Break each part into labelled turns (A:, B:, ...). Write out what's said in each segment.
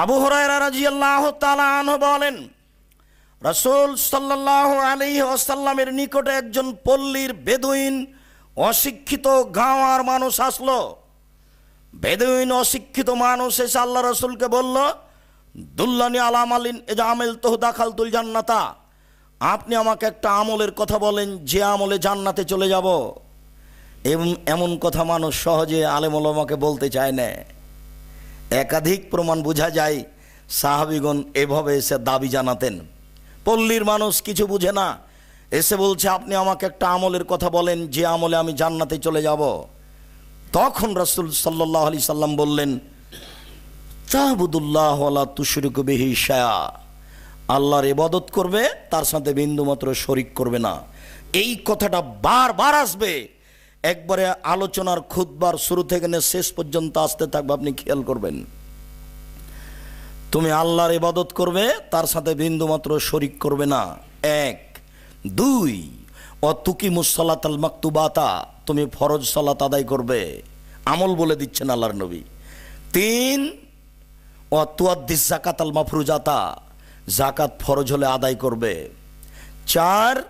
A: আবু হরাইরা রাজিয়াল্লাহ তাআলা বলেন, রসুল সাল্লাহ আলী আসাল্লামের নিকটে একজন পল্লীর বেদুইন অশিক্ষিত গাঁওয়ার মানুষ আসলো। বেদুইন অশিক্ষিত মানুষ এসে আল্লাহ রসুলকে বলল, দুল্লানি আলাম আলিন এ যে আমেল তোহ দাখাল তুল জান্নাতা, আপনি আমাকে একটা আমলের কথা বলেন, যে আমলে জান্নাতে চলে যাব। এবং এমন কথা মানুষ সহজে আলেমলমাকে বলতে চায় না। একাধিক প্রমাণ বোঝা যায়, সাহাবিগণ এভাবে এসে দাবি জানাতেন। পল্লীর মানুষ কিছু বুঝে না, এসে বলছে, আপনি আমাকে একটা আমলের কথা বলেন, যে আমলে আমি জান্নাতে চলে যাব। তখন রাসূল সাল্লাহ আলি সাল্লাম বললেন তাহবুদুল্লাহ তুশরিক বিহি শায়া। আল্লাহর ইবাদত করবে, তার সাথে বিন্দুমাত্র শরিক করবে না। এই কথাটা বারবার আসবে একবারে আলোচনার খুদবার শুরু থেকে নিয়ে শেষ পর্যন্ত আসতে থাকবে, আপনি খেয়াল করবেন। তুমি আল্লাহর ইবাদত করবে, তার সাথে বিন্দুমাত্র শরিক করবে না। এক। দুই। ও তুকি আল মাকতুবাতা, তুমি ফরজ সালাত আদায় করবে। আমল বলে দিচ্ছেন আল্লাহর নবী। তিন। ও তুয়াদ্দিস জাকাত আল মাফরুজাতা, জাকাত ফরজ হলে আদায় করবে। চার।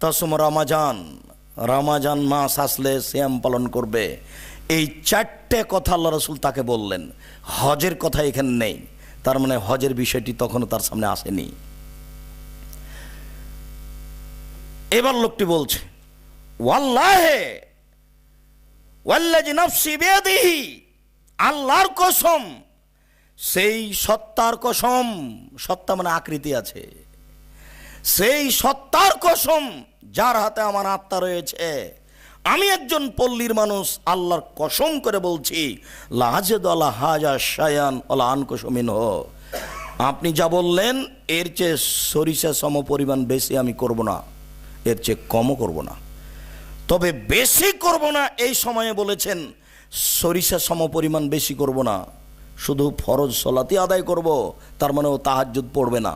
A: তসম রামাজান রামাজান মাস আসলে শ্যাম পালন করবে। এই চারটে কথা আল্লাহ রসুল তাকে বললেন। হজের কথা এখানে নেই। তার মানে হজের বিষয়টি তখনও তার সামনে আসেনি। এবার লোকটি বলছে, ওয়াল্লাহে, ওয়াল্লাজি নফসি বেদিহি আল্লাহর কসম, সেই সত্তার কসম, সত্তা মানে আকৃতি আছে। সেই সত্তার কসম যার হাতে আমার আত্মা রয়েছে। আমি একজন পল্লীর মানুষ, আল্লাহর কসম করে বলছি হাজা শায়ান আপনি যা বললেন, এর চেয়ে সরিষা সম পরিমাণ বেশি আমি করব না, এর চেয়ে কমও করব না। তবে বেশি করব না, এই সময়ে বলেছেন, সরিষা সম পরিমাণ বেশি করব না, শুধু ফরজ সলাতি আদায় করব, তার মানে ও তাহাজ্জুদ পড়বে না।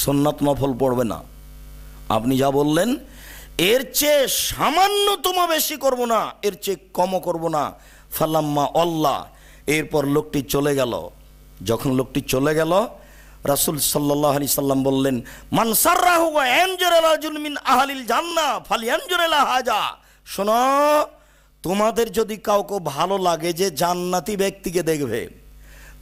A: সন্ন্যাত নফল পড়বে না। আপনি যা বললেন, এর চেয়ে সামান্যতম বেশি করব না, এর চেয়ে কমও করব না। ফাল্লাম্মা অল্লাহ এরপর লোকটি চলে গেল। যখন লোকটি চলে গেল, রাসুল সাল্লাহ আলি সাল্লাম বললেন মানসার্রাহু মিন আহালিল জান্না ফালিয়ানজুরেলা হাজা। শোনো, তোমাদের যদি কাউকে ভালো লাগে যে জান্নাতি ব্যক্তিকে দেখবে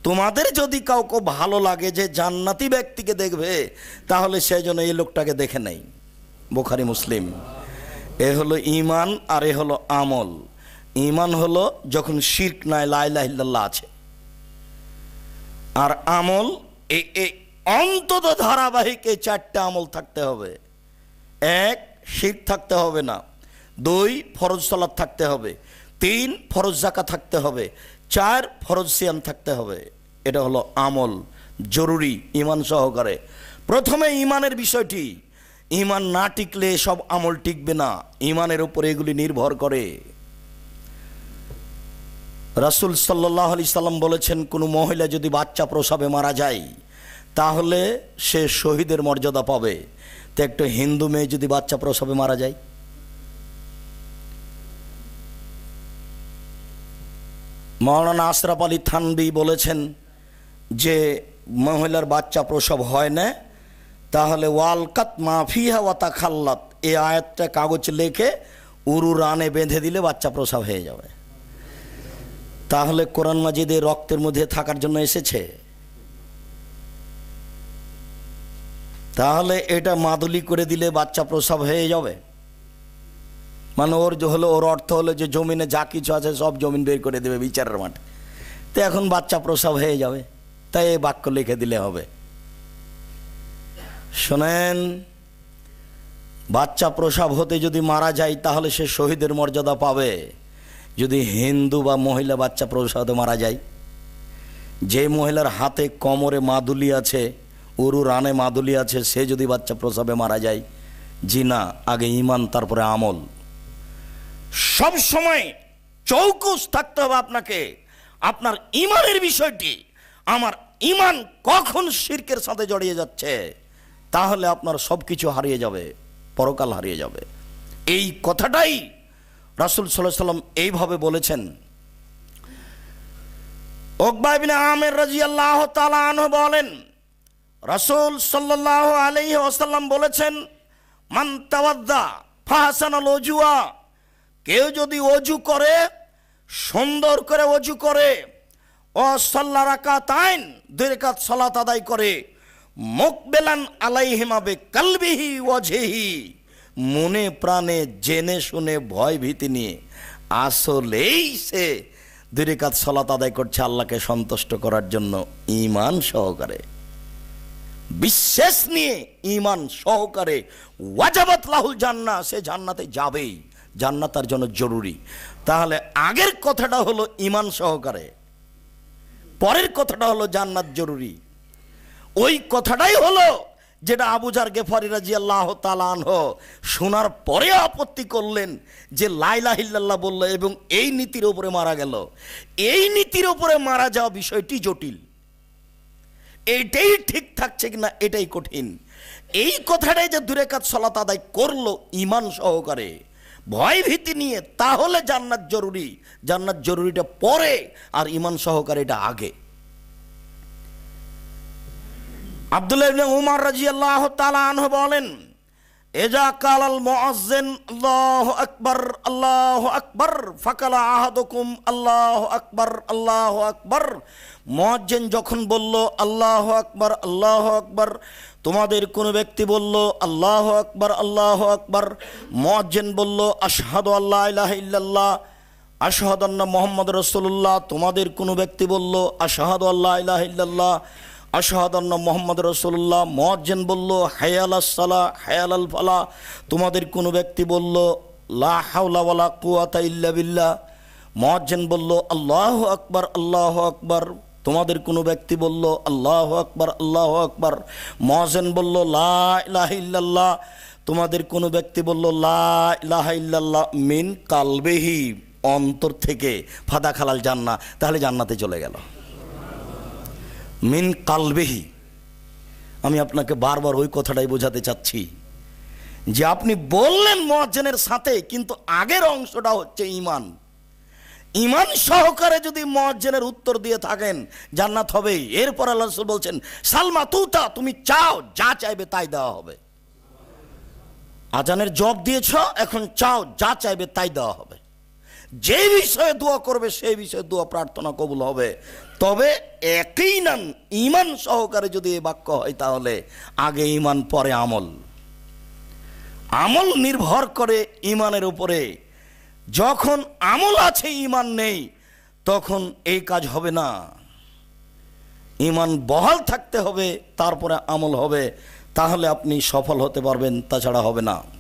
A: তোমাদের যদি কাউকে ভালো লাগে যে জান্নাতি ব্যক্তিকে দেখবে, তাহলে সেই জন্য এই লোকটাকে দেখে নেই। বোখারি, মুসলিম। এ হলো ইমান আর এ হলো আমল। ইমান হলো যখন শির্ক নাই লাইলাহিল্লাহ আছে। আর আমল এই অন্তত ধারাবাহিক চারটে আমল থাকতে হবে। এক শির থাকতে হবে না। দুই, ফরজ সালাদ থাকতে হবে। তিন, ফরজ জাকা থাকতে হবে। চার ফরজ সিয়াম থাকতে হবে। এটা হলো আমল, জরুরি, ইমান সহকারে। প্রথমে ইমানের বিষয়টি, ইমান না টিকলে সব আমল টিকবে না, ইমানের উপরে এগুলি নির্ভর করে। রাসুল সাল্লাহ আলি সাল্লাম বলেছেন, কোনো মহিলা যদি বাচ্চা প্রসবে মারা যায়, তাহলে সে শহীদের মর্যাদা পাবে। তো একটা হিন্দু মেয়ে যদি বাচ্চা প্রসবে মারা যায় মৌলানা আশরাফ আলী থানবি বলেছেন যে মহিলার বাচ্চা প্রসব হয় না, তাহলে ওয়ালকাত মাফিহা ওয়াতা খাল্লাত এই আয়াতটা কাগজ লেখে উরু রানে বেঁধে দিলে বাচ্চা প্রসব হয়ে যাবে। তাহলে কোরআন মাজিদে রক্তের মধ্যে থাকার জন্য এসেছে। তাহলে এটা মাদুলি করে দিলে বাচ্চা প্রসব হয়ে যাবে। মানে ওর যে হলো, ওর অর্থ হলো যে জমিনে যা কিছু আছে সব জমিন বের করে দেবে বিচারের মাঠে। তো এখন বাচ্চা প্রসব হয়ে যাবে, তাই এই বাক্য লিখে দিলে হবে। শোনেন, বাচ্চা প্রসব হতে যদি মারা যায়, তাহলে সে শহীদের মর্যাদা পাবে। যদি হিন্দু বা মহিলা বাচ্চা প্রসবে মারা যায়, যে মহিলার হাতে কোমরে মাদুলি আছে, উরু রানে মাদুলি আছে, সে যদি বাচ্চা প্রসবে মারা যায় জি না আগে ইমান তারপরে আমল। সব সময় চৌকুস থাকতে হবে আপনাকে। আপনার ইমানের বিষয়টি আমার ইমান কখন শির্কের সাথে জড়িয়ে যাচ্ছে, তাহলে আপনার সব কিছু হারিয়ে যাবে, পরকাল হারিয়ে যাবে। এই কথাটাই রাসুল সাল্লাহ সাল্লাম এইভাবে বলেছেন। ওকবা ইবনে আমের তাআলা আনহু বলেন, রাসূল সাল্লাল্লাহু আলাইহি ওয়াসাল্লাম বলেছেন, মান তাওয়াদ্দা ফাহাসানাল ওজুয়া কেউ যদি অজু করে, সুন্দর করে অজু করে ও সাল্লা রাকাতাইন দুই রাকাত সালাত আদায় করে, মুকবেলান আলাইহিমাবে কালবিহি ওয়াজহিহি মনে প্রাণে, জেনে শুনে ভয় ভীতি নিয়ে, আসলেই সে দুই রেখাত সলাত আদায় করছে আল্লাহকে সন্তুষ্ট করার জন্য ইমান সহকারে। বিশ্বাস নিয়ে ইমান সহকারে, ওয়াজাবাত লাহুল জান্না সে জান্নাতে যাবেই। জান্নাত তার জন্য জরুরি। তাহলে আগের কথাটা হলো ইমান সহকারে। পরের কথাটা হলো জান্নাত জরুরি। ওই কথাটাই হলো যেটা আবুজার গেফারি রাজি আল্লাহ তালানহ শোনার পরে আপত্তি করলেন যে লাইলা হিল্লাল্লাহ বলল এবং এই নীতির ওপরে মারা গেল। এই নীতির ওপরে মারা যাওয়া বিষয়টি জটিল। এটাই ঠিক থাকছে কিনা এটাই কঠিন। এই কথাটাই যে দূরে কাজ সলাত আদায় করল ইমান সহকারে। ভয় ভীতি নিয়ে, তাহলে জান্নাত জরুরি। জান্নাত জরুরিটা পরে আর ইমান সহকারে এটা আগে। আব্দুল্লাহ উমর আল্লাহ তাআলা আনহু বলেন এজা কালাল মুআজ্জিন, আল্লাহু আকবার আল্লাহু আকবার, ফাকালা আহাদুকুম, আল্লাহু আকবার আল্লাহু আকবার। মুয়াজ্জিন যখন বলল, আল্লাহু আকবার আল্লাহু আকবার, তোমাদের কোন ব্যক্তি বলল, আল্লাহ আকবার আল্লাহ আকবার মুয়াজ্জিন বলল, আশহাদু আল্লাহ ইলাহা ইল্লাল্লাহ, আশহাদু আন্না মুহাম্মদ রাসূলুল্লাহ, তোমাদের কোন ব্যক্তি বলল, আশহাদু আল্লাহ ইলাহা ইল্লাল্লাহ আশহাদান্না মোহাম্মদ রসুল্লাহ মজ্জেন বলল, হায়াল সালা হায়াল আল ফালা। তোমাদের কোনো ব্যক্তি বলল, লা হাওলা ওয়ালা কুয়াতা ইল্লা বিল্লাহ। মজ্জেন বলল, আল্লাহ আকবার আল্লাহ আকবার। তোমাদের কোনো ব্যক্তি বলল, আল্লাহ আকবার আল্লাহ আকবার। মজেন বলল, লা ইল্লাল্লাহ। তোমাদের কোনো ব্যক্তি বলল, লা ইলাহা ইল্লাল্লাহ মিন কালবেহি, অন্তর থেকে ফাদা খালাল জান্না তাহলে জান্নাতে চলে গেল। মিন কালবেহি। আমি আপনাকে বারবার ওই কথাটাই বোঝাতে চাচ্ছি যে আপনি বললেন মহাজনের সাথে, কিন্তু আগের অংশটা হচ্ছে ইমান ইমান সহকারে যদি মহাজনের উত্তর দিয়ে থাকেন, জান্নাত হবে। এরপর আল্লাহ রসুল বলছেন, সালমা তুতা, তুমি চাও, যা চাইবে তাই দেওয়া হবে। আজানের জব দিয়েছ, এখন চাও, যা চাইবে তাই দেওয়া হবে। যে বিষয়ে দোয়া করবে, সেই বিষয়ে দোয়া প্রার্থনা কবুল হবে। তবে একই নাম ইমান সহকারে যদি এ বাক্য হয় তাহলে আগে ইমান পরে আমল। আমল নির্ভর করে ইমানের উপরে। যখন আমল আছে ইমান নেই, তখন এই কাজ হবে না। ইমান বহাল থাকতে হবে, তারপরে আমল হবে। তাহলে আপনি সফল হতে পারবেন, তাছাড়া হবে না।